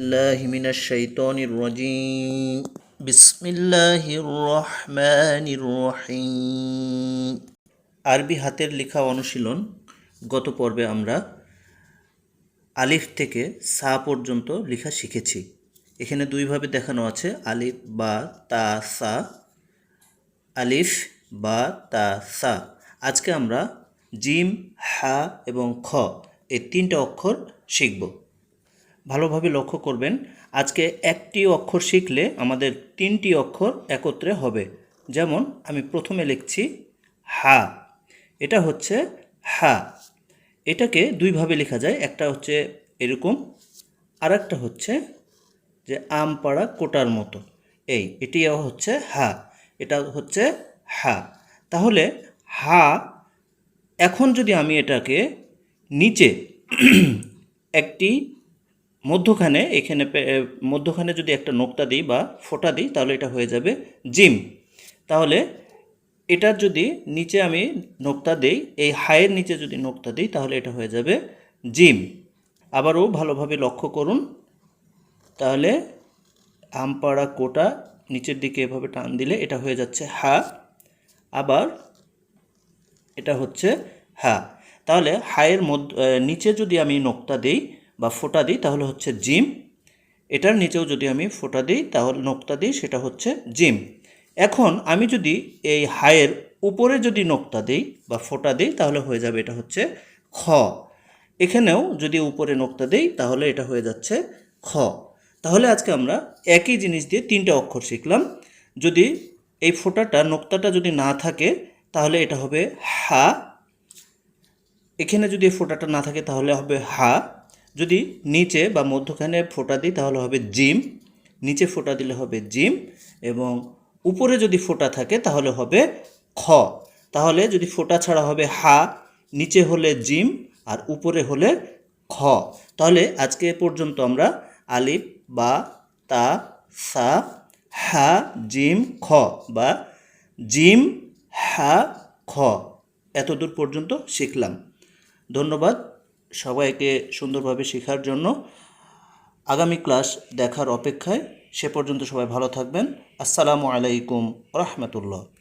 الله من الشيطان الرجيم بسم الله الرحمن الرحيم আরবি হাতের লেখা অনুশীলন গত পর্বে আমরা আলিফ থেকে সা পর্যন্ত লেখা শিখেছি এখানে দুইভাবে দেখানো আছে আলিফ বা তা সা আলিফ বা তা সা আজকে আমরা জিম হা এবং খ এই তিনটা অক্ষর শিখব ভালোভাবে লক্ষ্য করবেন। আজকে একটি অক্ষর শিখলে আমাদের তিনটি অক্ষর একত্রে হবে। যেমন আমি প্রথমে লিখছি হা, এটা হচ্ছে হা। এটাকে দুইভাবে লেখা যায়, একটা হচ্ছে এরকম আর একটা হচ্ছে যে আম পাড়া কোটার মতো। এই, এটিও হচ্ছে হা, এটা হচ্ছে হা। তাহলে হা, এখন যদি আমি এটাকে নিচে একটি মধ্যখানে এখানে মধ্যখানে যদি একটা নোক্তা দিই বা ফোঁটা দিই, তাহলে এটা হয়ে যাবে জিম। তাহলে এটার যদি নিচে আমি নোক্তা দেই, এই হায়ের নিচে যদি নোক্তা দিই, তাহলে এটা হয়ে যাবে জিম। আবারও ভালোভাবে লক্ষ্য করুন। তাহলে আমপাড়া কোটা নিচের দিকে এভাবে টান দিলে এটা হয়ে যাচ্ছে হা। আবার এটা হচ্ছে হা। তাহলে হায়ের মধ্য নিচে যদি আমি নোক্তা দিই বা ফোঁটা দিই, তাহলে হচ্ছে জিম। এটার নিচেও যদি আমি ফোঁটা দিই, তাহলে নোক্তা দিই, সেটা হচ্ছে জিম। এখন আমি যদি এই হায়ের উপরে যদি নোক্তা দিই বা ফোঁটা দিই, তাহলে হয়ে যাবে এটা হচ্ছে খ। এখানেও যদি উপরে নোক্তা দিই, তাহলে এটা হয়ে যাচ্ছে খ। তাহলে আজকে আমরা একই জিনিস দিয়ে তিনটা অক্ষর শিখলাম। যদি এই ফোঁটাটা নোক্তাটা যদি না থাকে, তাহলে এটা হবে হা। এখানে যদি ফোঁটাটা না থাকে, তাহলে হবে হা। যদি নিচে বা মধ্যখানে ফোঁটা দিই, তাহলে হবে জিম। নিচে ফোঁটা দিলে হবে জিম এবং উপরে যদি ফোঁটা থাকে, তাহলে হবে খ। তাহলে যদি ফোঁটা ছাড়া হবে হা, নিচে হলে জিম আর উপরে হলে খ। তাহলে আজকে পর্যন্ত আমরা আলিফ, বা, তা, সা, হা, জিম, খ বা জিম, হা, খ এতদূর পর্যন্ত শিখলাম। ধন্যবাদ। সবাইকে সুন্দরভাবে শেখার জন্য আগামী ক্লাস দেখার অপেক্ষায় সে পর্যন্ত সবাই ভালো থাকবেন। আসসালামু আলাইকুম রহমতুল্লাহ।